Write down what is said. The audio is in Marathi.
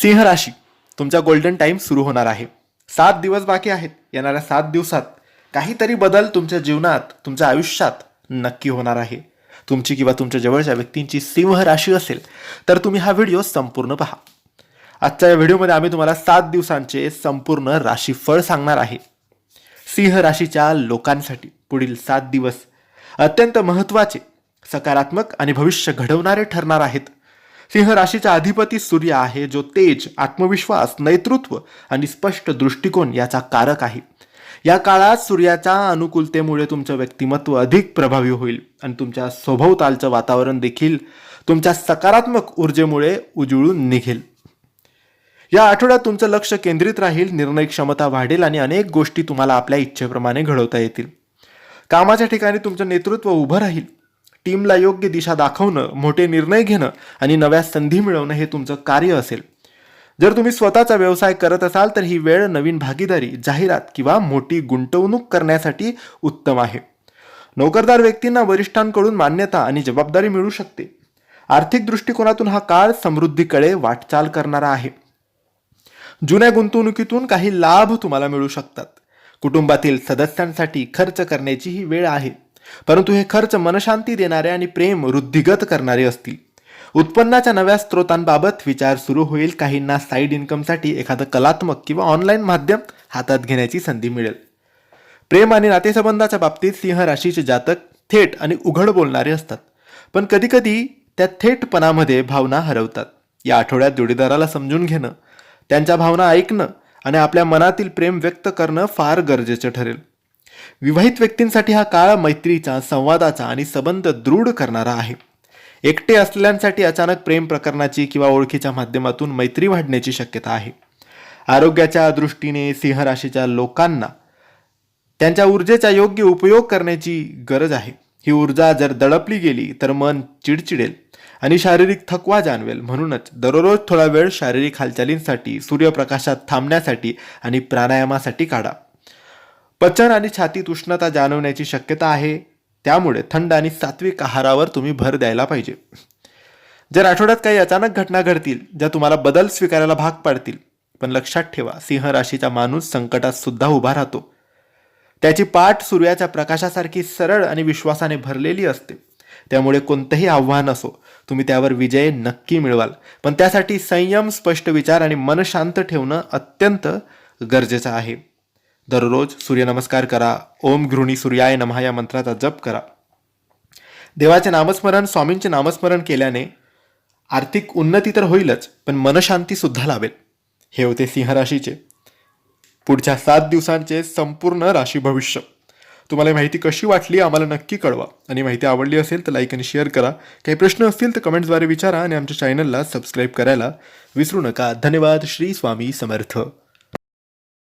सिंह राशी तुमचा गोल्डन टाईम सुरू होणार आहे. सात दिवस बाकी आहेत येणाऱ्या सात दिवसात काहीतरी बदल तुमच्या जीवनात तुमच्या आयुष्यात नक्की होणार आहे. तुमची किंवा तुमच्या जवळच्या व्यक्तींची सिंह राशी असेल तर तुम्ही हा व्हिडिओ संपूर्ण पहा. आजच्या या व्हिडिओमध्ये आम्ही तुम्हाला सात दिवसांचे संपूर्ण राशीफळ सांगणार आहे. सिंह राशीच्या लोकांसाठी पुढील सात दिवस अत्यंत महत्त्वाचे सकारात्मक आणि भविष्य घडवणारे ठरणार आहेत. सिंह राशीचा अधिपती सूर्य आहे जो तेज आत्मविश्वास नेतृत्व आणि स्पष्ट दृष्टिकोन याचा कारक आहे. या काळात सूर्याच्या अनुकूलतेमुळे तुमचं व्यक्तिमत्व अधिक प्रभावी होईल आणि तुमच्या स्वभोवतालचं वातावरण देखील तुमच्या सकारात्मक ऊर्जेमुळे उजळून निघेल. या आठवड्यात तुमचं लक्ष केंद्रित राहील निर्णय क्षमता वाढेल आणि अनेक गोष्टी तुम्हाला आपल्या इच्छेप्रमाणे घडवता येतील. कामाच्या ठिकाणी तुमचं नेतृत्व उभं राहील. टीमला योग्य दिशा दाखवणं मोठे निर्णय घेणं आणि नव्या संधी मिळवणं हे तुमचं कार्य असेल. जर तुम्ही स्वतःचा व्यवसाय करत असाल तर ही वेळ नवीन भागीदारी जाहिरात किंवा मोठी गुंतवणूक करण्यासाठी उत्तम आहे. नोकरदार व्यक्तींना वरिष्ठांकडून मान्यता आणि जबाबदारी मिळू शकते. आर्थिक दृष्टिकोनातून हा काळ समृद्धीकडे वाटचाल करणारा आहे. जुन्या गुंतवणुकीतून काही लाभ तुम्हाला मिळू शकतात. कुटुंबातील सदस्यांसाठी खर्च करण्याची ही वेळ आहे. परंतु हे खर्च मनशांती देणारे आणि प्रेम वृद्धिगत करणारे असतील. उत्पन्नाच्या नव्या स्रोतांबाबत विचार सुरू होईल. काहींना साईड इन्कमसाठी एखादं कलात्मक किंवा ऑनलाईन माध्यम हातात घेण्याची संधी मिळेल. प्रेम आणि नातेसंबंधाच्या बाबतीत सिंह राशीचे जातक थेट आणि उघड बोलणारे असतात. पण कधीकधी त्या थेटपणामध्ये भावना हरवतात. या आठवड्यात जोडीदाराला समजून घेणं त्यांच्या भावना ऐकणं आणि आपल्या मनातील प्रेम व्यक्त करणं फार गरजेचं ठरेल. विवाहित व्यक्तींसाठी हा काळ मैत्रीचा संवादाचा आणि संबंध दृढ करणारा आहे. एकटे असलेल्यांसाठी अचानक प्रेम प्रकरणाची किंवा ओळखीच्या माध्यमातून मैत्री वाढण्याची शक्यता आहे. आरोग्याच्या दृष्टीने सिंह राशीच्या लोकांना त्यांच्या ऊर्जेचा योग्य उपयोग करण्याची गरज आहे. ही ऊर्जा जर दडपली गेली तर मन चिडचिडेल आणि शारीरिक थकवा जाणवेल. म्हणूनच दररोज थोडा वेळ शारीरिक हालचालींसाठी सूर्यप्रकाशात थांबण्यासाठी आणि प्राणायामासाठी काढा. पचन आणि छातीत उष्णता जाणवण्याची शक्यता आहे. त्यामुळे थंड आणि सात्विक आहारावर तुम्ही भर द्यायला पाहिजे. जर आठवड्यात काही अचानक घटना घडतील ज्या तुम्हाला बदल स्वीकारायला भाग पाडतील पण लक्षात ठेवा सिंह राशीचा माणूस संकटात सुद्धा उभा राहतो. त्याची पाठ सूर्याच्या प्रकाशासारखी सरळ आणि विश्वासाने भरलेली असते. त्यामुळे कोणतंही आव्हान असो तुम्ही त्यावर विजय नक्की मिळवाल. पण त्यासाठी संयम स्पष्ट विचार आणि मन शांत ठेवणं अत्यंत गरजेचं आहे. दररोज सूर्यनमस्कार करा. ओम गृहिणी सूर्याय नमहा या मंत्राचा जप करा. देवाचे नामस्मरण स्वामींचे नामस्मरण केल्याने आर्थिक उन्नती तर होईलच पण मनशांती सुद्धा हे होते सिंह राशीचे पुढच्या सात दिवसांचे संपूर्ण राशी भविष्य. तुम्हाला माहिती कशी वाटली आम्हाला नक्की कळवा. आणि माहिती आवडली असेल तर लाईक आणि शेअर करा. काही प्रश्न असतील तर कमेंट्सद्वारे विचारा आणि आमच्या चॅनलला सबस्क्राईब करायला विसरू नका. धन्यवाद. श्री स्वामी समर्थ.